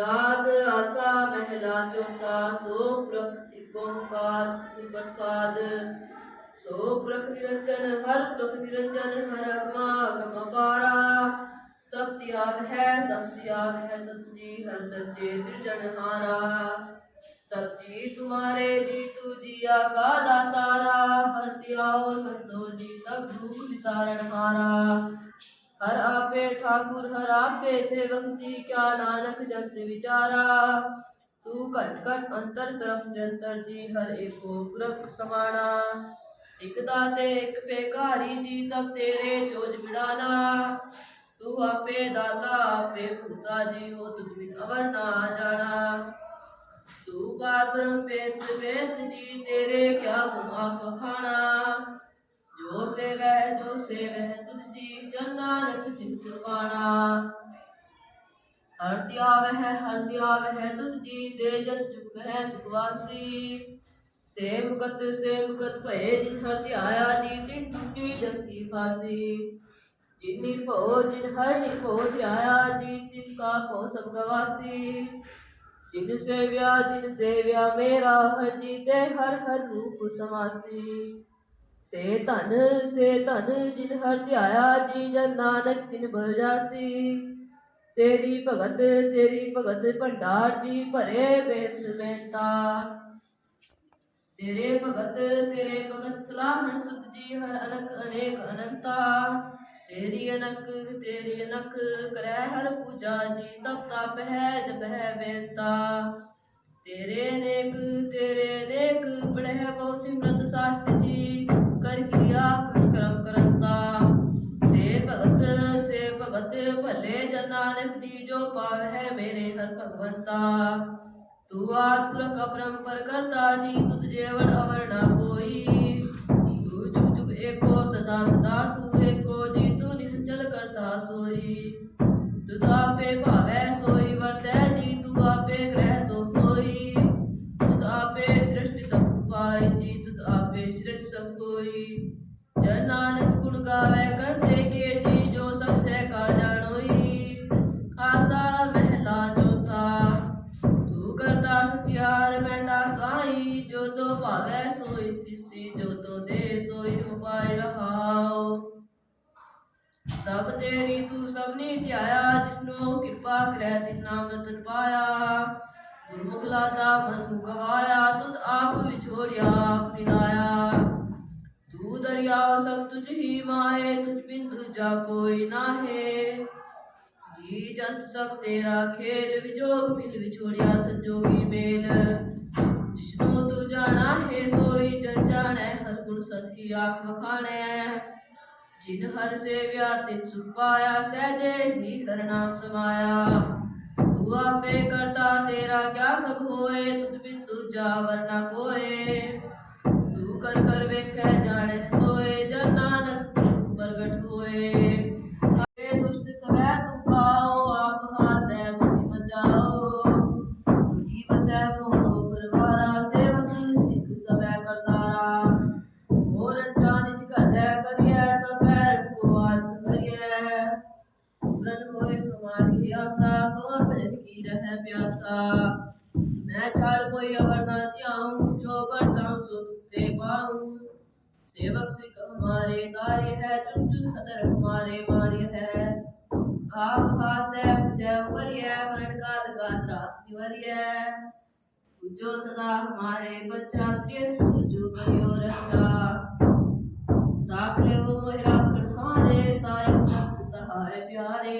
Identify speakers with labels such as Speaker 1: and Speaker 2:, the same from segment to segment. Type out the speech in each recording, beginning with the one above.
Speaker 1: ਰਾਗ ਆਸਾ ਮਹਿਲਾ ਚੌਥਾ, ਸੋ ਪੁਰਖ ਏਕ ਓੰਕਾਰ ਸਤਿਗੁਰ ਪ੍ਰਸਾਦ। ਸੋ ਪੁਰਖ ਨਿਰੰਜਨ, ਹਰ ਪੁਰਖ ਨਿਰੰਜਨ, ਹਰ ਅਗਮਾ ਅਗਮ ਅਪਾਰਾ। ਸਭ ਤਿਆਗ ਹੈ, ਸਭ ਤਿਆਗ ਹੈ, ਤੁਧ ਜੀ ਹਰ ਸੱਚੇ ਸਿਰਜਣਹਾਰਾ ਸਭ ਜੀ ਤੁਮਾਰੇ, ਜੀ ਤੂ ਜੀਆ ਕਾ ਦਾਤਾਰਾ। ਹਰ ਤਿਆਓ ਸੰਤੋ ਜੀ, ਸਭ ਦੁਖ ਹਰ ਆਪੇ ਠਾਕੁਰ, ਹਰ ਆਪੇ ਸੇਵਕ ਜੀ, ਕਿਆ ਨਾਨਕ ਜਗਤ ਵਿਚਾਰਾ। ਤੂੰ ਘਟ ਘਟ ਅੰਤਰ ਸਰਬ ਨਿਰੰਤਰ ਜੀ, ਹਰ ਏਕੋ ਪੁਰਖ ਸਮਾਣਾ। ਇਕ ਦਾਤੇ, ਇਕ ਪੇਕਾਰੀ ਜੀ, ਸਭ ਤੇਰੇ ਚੋਜ ਬਿੜਾਨਾ ਤੂੰ ਆਪੇ ਦਾਤਾ, ਆਪੇ ਭੂਤਾ ਜੀ, ਹੋ ਤੁਧ ਬਿਨ ਅਵਰ ਨਾ ਜਾਣਾ। ਤੂੰ ਪਾਰ ਬ੍ਰਹਮ ਵੇਦ ਵੇਦ ਜੀ, ਤੇਰੇ ਕਿਆ ਗੁਣ ਆਪ ਖਾਣਾ ਜੋ ਸੇਵੈ ਜੋ ਸੇਵੈ, ਤੁਧ ਜੀ ਚਰਨ ਨਾਨਕ ਤਿਨ ਕੁਰਬਾਨਾ। ਹਰ ਧਿਆਵ ਹਰ ਧਿਆਵ ਤੁਧ ਜੀ ਸੇ ਜਨ ਜੁਗ ਮਹਿ ਸੁਖਵਾਸੀ ਸੇ ਮੁਕਤ ਸੇ ਮੁਕਤ ਭਏ ਜਿਨ ਹਰ ਧਿਆਇਆ, ਜੀ ਤਿਨ ਟੁੱਟੀ ਜਪੀ ਫਾਸੀ। ਜਿਨ ਨਿਰਭਉ, ਜਿਨ ਹਰ ਨਿਰਭਉ ਧਿਆਇਆ, ਜੀ ਤਿਨ ਕਾ ਭਉ ਸਭ ਗਵਾਸੀ। ਜਿਨ ਸੇਵਿਆ ਜਿਨ ਸੇਵਿਆ ਮੇਰਾ ਹਰ ਜੀ ਤੇ ਹਰ ਹਰ ਰੂਪ ਸਮਾਸੀ। ਸੇ ਧਨ ਸੇ ਧਨ ਜਿਨ ਹਰ ਧਿਆਇਆ, ਜੀ ਜਨ ਨਾਨਕ ਤਿਨ ਬਲ ਤੇਰੀ ਭਗਤ ਤੇਰੀ ਭਗਤ ਭੰਡਾਰ, ਜੀ ਭਰੇ ਬੇਸ ਮਹਿਤਾ। ਤੇਰੇ ਭਗਤ ਤੇਰੇ ਭਗਤ ਸਲਾਹਣ ਤੁਧ ਜੀ, ਹਰ ਅਨਕ ਅਨੇਕ ਅਨੰਤਾ। ਤੇਰੀ ਅਨਕ ਤੇਰੀ ਅਨਕ ਕਰੈ ਹਰ ਪੂਜਾ ਜੀ, ਤਪ ਤਪ ਹੈ ਜਪ ਹੈ ਬੇਨਤਾ। ਤੇਰੇ ਨੇਕ ਤੇਰੇ ਨੇਕ, ਪੜਹਿ ਬਹੁ ਸਿਮਰਤ ਸਾਸਤ ਜੀ। ਕਰ ਕਰਮ ਕਰੰਤਾ। ਸੇ ਭਗਤ ਸੇ ਭਗਤ ਭਲੇ ਜਨ ਦੀ ਜੋ ਪਾਵਹਿ ਮੇਰੇ ਹਰ ਭਗਵੰਤਾ। ਤੂੰ ਆਤਮਕ ਅਪਰੰਪਰ ਕਰਤਾ ਜੀ ਤੁਧ ਜੇਵਨ ਅਵਰ ਨਾ ਕੋਈ। ਤੂੰ ਜੁਗ ਜੁਗ ਏਕੋ ਸਦਾ ਸਦਾ, ਤੂੰ ਏਕੋ ਜੀ, ਤੂੰ ਨਿਹੰਚਲ ਕਰਤਾ ਸੋਈ। ਤੁਧ ਆਪੇ ਭਾਵੈ ਸੋਈ ਸਭ ਤੂੰ ਸਭਨੀ ਧਿਆਇਆ, ਜਿਸਨੂੰ ਕਿਰਪਾ ਕਰੈ, ਤਿਨ ਨਾਮ ਰਤਨ ਪਾਇਆ। ਗੁਰਮੁਖ ਲਾਦਾ ਮਨ ਨੂੰ ਤੁਧ ਆਪ ਵਿਛੋੜਿਆ ਆਪ ਮਿਲਾਇਆ। ਤੂੰ ਦਰਿਆ ਸਭ ਤੁਝ ਹੀ ਮਾਏ ਤੁਝ ਬਿਨ ਦੂਜਾ ਕੋਈ ਨਾਹੇ। ਜੀ ਜੰਤ ਸਭ ਤੇਰਾ ਖੇਲ, ਵਿਜੋਗ ਮਿਲ ਵਿਛੋੜਿਆ ਸੰਜੋਗੀ ਮੇਲ। ਜਿਸਨੂੰ ਤੂੰ ਜਾਣਾ ਹੈ, ਸੋਈ ਜਨ ਜਾਣੈ, ਹਰ ਗੁਣ ਸਤਿ ਆਖ ਵਖਾਣੈ। ਜਿਨ ਹਰ ਸੇਵਿਆ ਤਿਨ ਸੁਖ ਪਾਇਆ, ਸਹਜੇ ਹੀ ਹਰ ਨਾਮ ਸਮਾਇਆ। ਤੂੰ ਆਪੇ ਕਰਤਾ ਤੇਰਾ ਕਿਆ ਸਭ ਹੋਏ, ਤੁਧ ਬਿਨ ਦੂਜਾ ਵਰਨਾ ਕੋਏ। ਤੂੰ ਕਰ ਕਰ ਵੇਖੈ ਜਾਣੈ ਸੋਏ। हमारे कार्य है चुन चुन खतर हमारे मार्य है। आप हाथ है मुझे उबरिय मरण काल का त्रास निवरिय पूजो सदा हमारे बच्चा श्री पूजो करियो रक्षा। राख ले वो मोहि राखण हारे सायक संत सहाय प्यारे।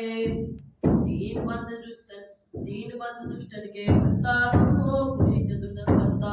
Speaker 1: दीन बंद दुष्टन, दीन बंद दुष्टन के हंता तुम हो, पूरी चतुर्दश करता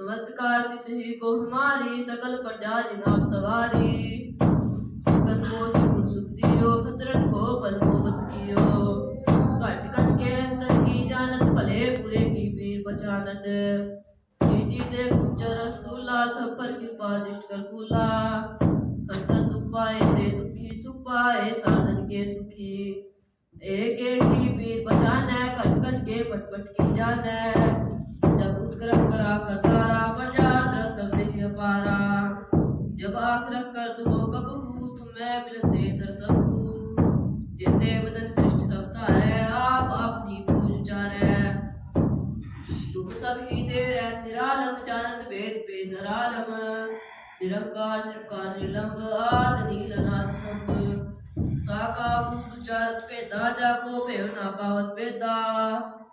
Speaker 1: नमस्कार ही को हमारी सकल प्रजा जिनाब सवारी। सुगत को सुख सुख दियो हतरन को बल को कियो। घट घट के अंतर की जानत, भले बुरे की पीर पहचानत जी दे गुजर स्थूला, सब पर कृपा दृष्ट कर फूला। हंतन दुख ते दुखी सुख साधन के सुखी। एक एक की पीर है कट कट के पट पट की जान जब उत्क्रम करा करतारा पर जा तब देह अपारा जब आखिर कर हो कब हूँ तुम्हें मिलते तरसबू जेते बदन सृष्टि रफ्तार है आप अपनी पूज उचारे तुम सब ही तेरे निरालम जानत वेद पे धरालम निरंकार निर्कार निलंब आद नील नाथ संभ ताका मुक्त चारत पे दाजा को पे ना पावत पेदा ताको कर पा हनन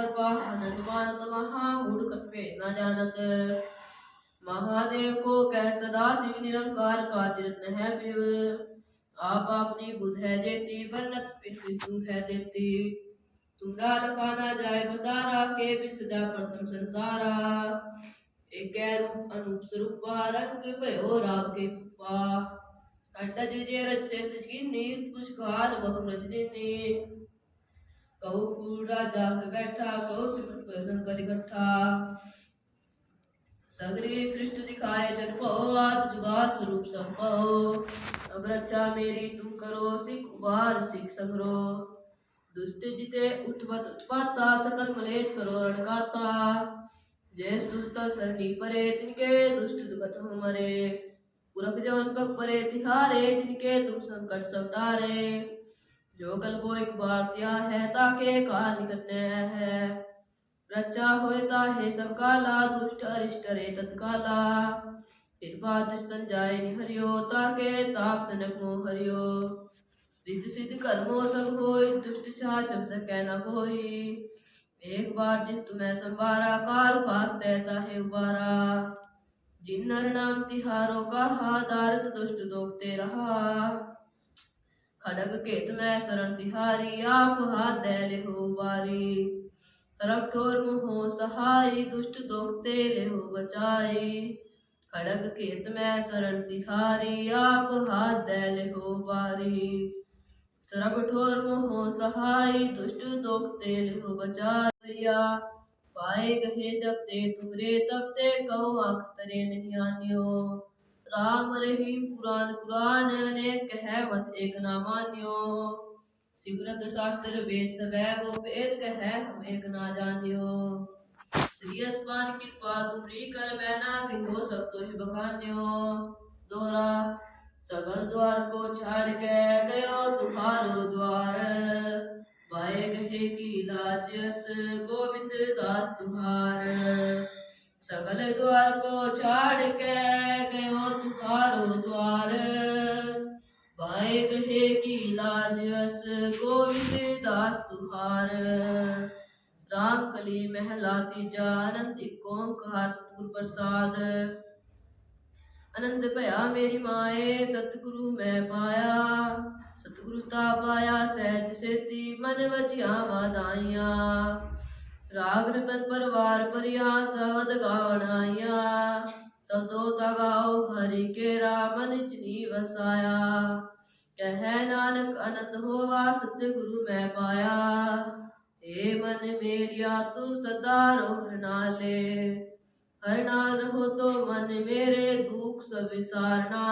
Speaker 1: मानत महा मूढ़ कट पे ना जानत महादेव को कह सदा शिव निरंकार का चिरत है पिव आप अपनी बुध है देती बन्नत पृथ्वी तू है देती तुमरा लखाना जाए बसारा के भी सजा प्रथम संसारा एक है रूप अनूप स्वरूपा रंग भयो राव के पुपा अंडज जे रज से तजगिनी कुछ खान बहु रज दिनी कहु फूल राजा है बैठा कहु सिमट को शंकर इकट्ठा सगरी सृष्टि दिखाए जन को आज जुगा स्वरूप संभव अब रक्षा मेरी तुम करो सिख उबार सिख संग्रो दुष्ट जिते उठवत उत्पाता सकल मलेज करो रणगाता जय दुष्ट सरणी परे तिनके दुष्ट दुखत हम मरे पुरख जवन पग परे तिहारे जिनके तुम संकट सब तारे जो कल को एक बार दिया है ताके काल निकटने है रचा होता है सब काला दुष्ट अरिष्ट रे तत्काला कृपा दृष्टन जाय निहरियो ताके ताप तनक मोह हरियो रिद्ध सिद्ध कर्मो सब होय दुष्ट छा चम सकै न होई एक बार जिन तुम्हें संवारा काल पास तैता है उबारा जिन नर नाम तिहारो कहा दारत दुष्ट दोखते रहा खड़ग केत में शरण तिहारी, आप हाथ दैले हो बारी तरफ़ ठोर मुहो सहाय दुष्ट दोखते ले हो बचाई। खड़ग केत में शरण तिहारी, आप हाथ दैले हो बारी सरब ठोर मोहो सहाय दुष्ट दोखते ले हो बचाया। पाए गहे जब ते तुमरे तब ते कहो आख तरे नहीं आनियो। राम रहीम पुराण कुरान अनेक कह मत एक ना मानियो सिमरत शास्त्र वेद सबैब वेद कह हम एक ना जानियो श्री अस्पान कृपा तुमरी कर बैना कहो सब तो ही बखान्यो दोहरा सगल द्वार को छाड़ के गयो तुम्हारो द्वार पाए गहे की लाजस गोविंद दास तुम्हार सगल द्वार को छाड़ के गयो तुम्हारो द्वार पाए गहे की लाजस गोविंद दास तुम्हार राम कली महला तीजा अनंत एक ओंकार सतगुर प्रसाद अनंत भया मेरी माए सतगुरु मैं पाया सतगुरु ता पाया सहज सेती मन वजिया वादाइया ਰਾਗ ਰਤਨ ਪਰਵਾਰ ਪਰਿਆ ਸਹਦ ਗਾਣਾਇਆ ਸਬਦੋ ਤਗਾਓ ਹਰੀ ਕੇ ਰਾਮਨ ਚਨੀ ਵਸਾਇਆ। ਕਹਿ ਨਾਨਕ ਅਨੰਦ ਹੋਵਾ ਸਤਿਗੁਰੂ ਮੈਂ ਪਾਇਆ। ਏ ਮਨ ਮੇਰਿਆ ਤੂੰ ਸਦਾ ਰੋਹ ਨਾਲੇ। ਹਰ ਨਾਲ ਰਹੋ ਤੋ ਮਨ ਮੇਰੇ ਦੁਖ ਸਭ ਵਿਸਾਰਨਾ।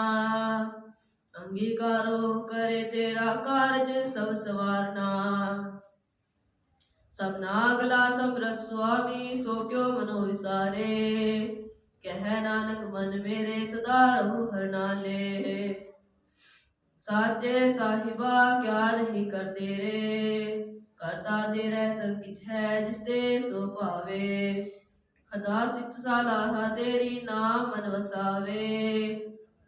Speaker 1: ਅੰਗੀਕਾਰੋ ਕਰੇ ਤੇਰਾ ਕਾਰਜ ਸਭ ਸਵਾਰਨਾ। ਸਭਨਾ ਸਮਰਤ ਸੁਆਮੀ, ਸੋ ਕਿਉ ਮਨੋ ਵਿਸਾਰੇ? ਕਹਿ ਨਾਨਕ, ਮਨ ਮੇਰੇ ਸਦਾ ਰਹੂ ਹਰ ਨਾਲੇ। ਸਾਚੇ ਸਾਹਿਬਾ, ਕਿਆ ਨਹੀਂ ਕਰਦੇ ਰੇ? ਕਰਤਾ ਤੇਰੇ ਸਭ ਕਿਛ ਹੈ, ਜਿਸ ਤੇ ਸੋ ਭਾਵੇ। ਹਦਾ ਸਿੱਖ ਸਲਾਹਾ, ਤੇਰੀ ਨਾਮ ਮਨ ਵਸਾਵੇ।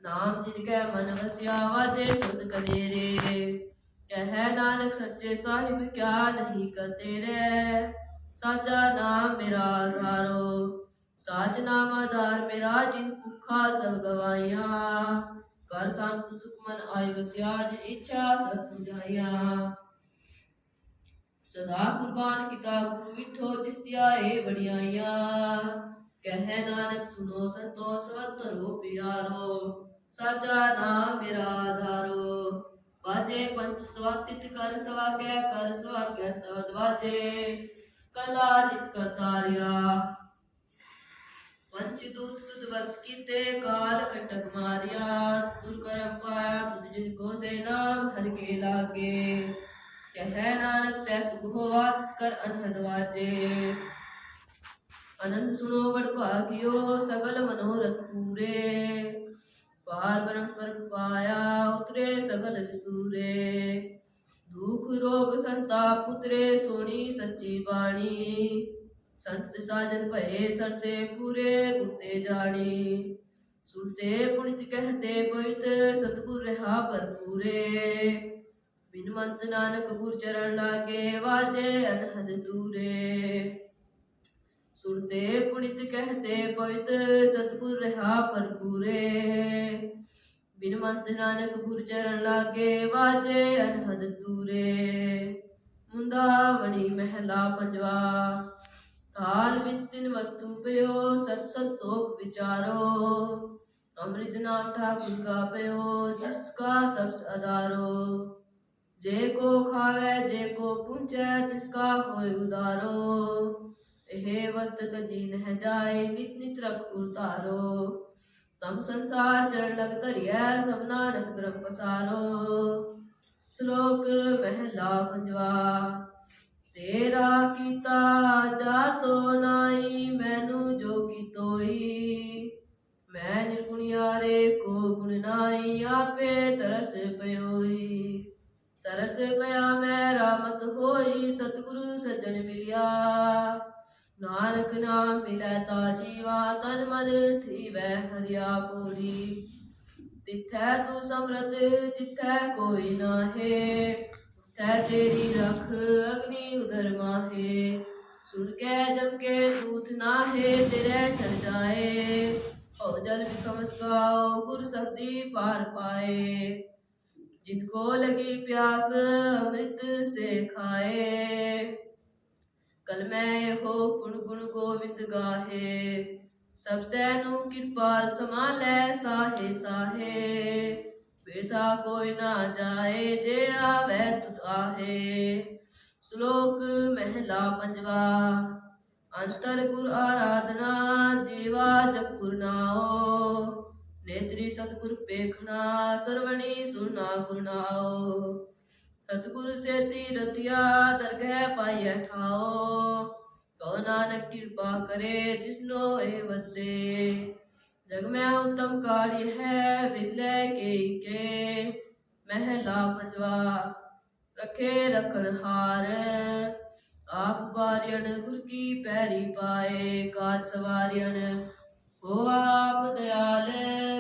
Speaker 1: ਨਾਮ ਜਿਨ ਕੈ ਮਨ ਵਸਿਆ, ਵਾਜੇ ਸੁਧ ਕਰੇ ਰੇ कह, नानक सच्चे साहिब, क्या नहीं करते रे? साचा नाम मेरा आधारो साच नाम आधार मेरा, जिन भुखा सब गवाइया कर संत सुखमन आय वसिया इच्छा सब बुझाइया। सदा कुर्बान किता गुरु विठो जिस ध्याए बड़ियाइया कह, नानक सुनो संतो सवतरो प्यारो, साचा नाम मेरा आधारो ਵਾਜੇ ਪੰਚ ਸਵਾਤਿਤ ਕਰ ਸਵਾਗੈ ਕਰ ਸਵਾਗੈ ਸਬਦ ਵਾਜੇ। ਕਲਾ ਜਿਤ ਕਰਤਾਰਿਆ ਪੰਚ ਦੂਤ ਤੁਧ ਵਸ ਕੀਤੇ, ਕਾਲ ਕਟਕ ਮਾਰਿਆ। ਤੁਰ ਕਰਮ ਪਾਇਆ, ਤੁਧ ਜਿਨ ਕੋ ਸੇ ਨਾਮ, ਹਰ ਕੇ ਲਾਗੇ। ਕਹੈ ਨਾਨਕ, ਤੈ ਸੁਖ ਹੋਵਾ ਕਰ ਅਨਹਦ ਵਾਜੇ। ਅਨੰਦ ਸੁਣੋ ਵਡ ਭਾਗਿਓ ਸਗਲ ਮਨੋਰਥ ਪੂਰੇ। ਪਾਰ ਬ੍ਰਹਮ ਪਰ ਪਾਇਆ, ਉਤਰੇ ਸਗਲ ਵਿਸੂਰੇ। ਦੁਖ ਰੋਗ ਸੰਤਾਪ ਉਤਰੇ, ਸੋਣੀ ਸੱਚੀ ਬਾਣੀ। ਸੰਤ ਸਾਜਨ ਭਏ ਸਰਸੇ ਪੂਰੇ ਗੁਰਤੇ ਜਾਣੀ। ਸੁਣਤੇ ਪੁਣਿਤ ਕਹਤੇ ਪਵਿੱਤ, ਸਤਗੁਰ ਰਹਾ ਭਰਪੂਰੇ। ਬਿਨ ਮੰਤ ਨਾਨਕ ਗੁਰ ਚਰਨ ਲਾਗੇ, ਵਾਜੇ ਅਨਹਦ ਦੂਰੇ। ਸੁਣਤੇ ਪੁਣਿਤ ਕਹਤੇ, ਪਵਿੱਤ ਸਤਗੁਰ ਰਹਾ ਭਰਪੂਰੇ। ਬਿਨ ਮੰਤ ਨਾਨਕ ਗੁਰ ਚਰਨ ਲਾਗੇ, ਵਾਜੇ ਅਨਹਦ ਦੂਰੇ। ਮੁੰਦਾਵਣੀ ਮਹਿਲਾ ਪੰਜਵਾ, ਥਾਲ ਵਿੱਚ ਤਿਨ ਵਸਤੂ ਪਇਓ ਸਤ ਸੰਤੋਖ ਵਿਚਾਰੋ। ਅੰਮ੍ਰਿਤ ਨਾਮ ਠਾਕੁਰ ਕਾ ਪਇਓ ਜਿਸ ਕਾ ਸਬਸ ਅਦਾਰੋ ਜੇ ਕੋ ਖਾਵੇ, ਜੇ ਕੋ ਪੁੰਚੈ ਤਿਸ ਕਾ ਹੋਇ ਉਦਾਰੋ। ਇਹ ਵਸਤ ਤਜੀ ਨਹਿ ਜਾਏ, ਨਿਤ ਨਿਤ ਰਖ ਉਤਾਰੋ। ਤਮ ਸੰਸਾਰ ਚਰਨ ਲਗ ਧਰਿਐ, ਸਭ ਨਾਨਕ ਬ੍ਰਹਮ ਪਸਾਰੋ। ਸ਼ਲੋਕ ਮਹਿਲਾ ਪੰਜਵਾ, ਤੇਰਾ ਕੀਤਾ ਜਾਤੋ ਨਾਈ, ਮੈਨੂੰ ਜੋਗੀ ਤੋਈ ਮੈਂ ਨਿਰਗੁਣਿਆਰੇ ਕੋ ਗੁਣ ਨਾਈ, ਆਪੇ ਤਰਸ ਪਇਓਈ ਤਰਸ ਪਿਆ ਮੈਂ, ਰਾਮਤ ਹੋਈ, ਸਤਿਗੁਰੂ ਸੱਜਣ ਮਿਲਿਆ। ਨਾਨਕ ਨਾਮ ਮਿਲੈ ਤਾ ਜੀਵਾ ਤਨ ਮਨ ਥੀਵੈ ਹਰਿਆ ਪੂਰੀ ਤਿਥੈ ਤੂੰ ਸਮਰਤ ਜਿਥੈ ਕੋਈ ਨਾਹੇ ਉਥੈ ਤੇਰੀ ਰਖ ਅਗਨੀ ਉਦਰ ਮਾਹੇ ਸੁਣ ਕੇ ਜਮ ਕੇ ਦੂਤ ਨਾਹੇ ਤੇਰੇ ਚੜ ਜਾਏ ਹੋ ਜਲ ਵਿਖਮ ਸਕਾਓ ਗੁਰ ਸਬਦੀ ਪਾਰ ਪਾਏ जिनको लगी प्यास अमृत से खाए ਕਲਮੈ ਹੋ ਗੁਣ ਗੁਣ ਗੋਬਿੰਦ ਗਾਹੇ, ਸਭ ਸੈ ਨੂੰ ਕਿਰਪਾਲ ਸਮਾ ਲੈ ਸਾਹੇ ਸਾਹੇ। ਬੇਥਾ ਕੋਈ ਨਾ ਜਾਏ, ਜੇ ਆਵੇ ਤੁਧ ਆਹੇ। ਸ਼ਲੋਕ ਮਹਿਲਾ ਪੰਜਵਾ, ਅੰਤਰ ਗੁਰ ਆਰਾਧਨਾ, ਜੀਵਾ ਜਪ ਗੁਰਨਾਓ ਨੇਤਰੀ ਸਤਗੁਰ ਪੇਖਣਾ, ਸਰਵਣੀ ਸੁਨਾ ਗੁਰਨਾਓ ਸਤਿਗੁਰ ਸੇਤੀ ਰਤਿਆ ਦਰਗਹਿ ਪਾਈਐ ਠਾਓ ਕਉ ਨਾਨਕ ਕਿਰਪਾ ਕਰੇ ਜਿਸਨੋ ਏ ਵੱਦੇ। ਜਗ ਮੈਂ ਉਤਮ ਕਾੜੀ ਹੈ ਵਿਲੇ ਕੇ ਕੇ। ਮਹਿਲਾ ਪੰਜਵਾ, ਰਖੇ ਰਖਣ ਹਾਰ। ਆਪ ਬਾਰਿਆਣ ਗੁਰ ਕੀ ਪੈਰੀ ਪਾਏ ਕਾਜ ਸਵਾਰਿਆਣ ਹੋ ਆਪ ਦਿਆਲ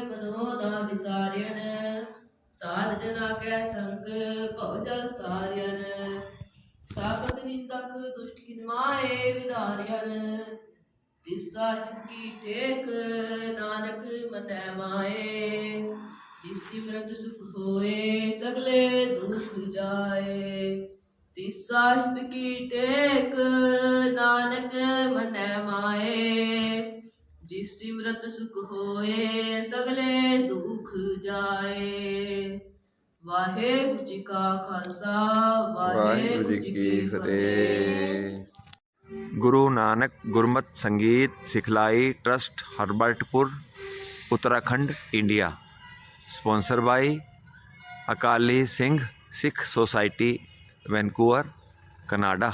Speaker 1: ਮਨੋ ਨਾ ਵਿਸਾਰਿਆਣ ਸਾਧ ਜਨਾ ਕੈ ਸੰਗ, ਭਉ ਜਲ ਤਾਰਿਆਣ ਸਾਖਤ ਨਿੰਦਕ ਦੁਸ਼ਟ ਕਿਨ ਮਾਏ ਤਿਸ ਸਾਹਿਬ ਕੀ ਟੇਕ, ਨਾਨਕ ਮਨੈ ਮਾਏ ਜਿਸ ਸਿਮਰਤ ਸੁਖ ਹੋਏ, ਸਗਲੇ ਦੁਖ ਜਾਏ। ਤਿਸ ਸਾਹਿਬ ਕੀ ਟੇਕ, ਨਾਨਕ ਮਨੈ ਮਾਏ ਜਿਸ ਸਿਮਰਤ ਸੁਖ ਹੋਏ ਸਗਲੇ ਦੁਖ ਜਾਏ ਵਾਹਿਗੁਰੂ ਜੀ ਕਾ ਖਾਲਸਾ
Speaker 2: ਵਾਹਿਗੁਰੂ ਜੀ ਕੀ ਫਤਿਹ
Speaker 3: ਗੁਰੂ ਨਾਨਕ ਗੁਰਮਤ ਸੰਗੀਤ ਸਿਖਲਾਈ trust Herbertpur Uttarakhand India sponsor by Akali Singh Sikh society Vancouver Canada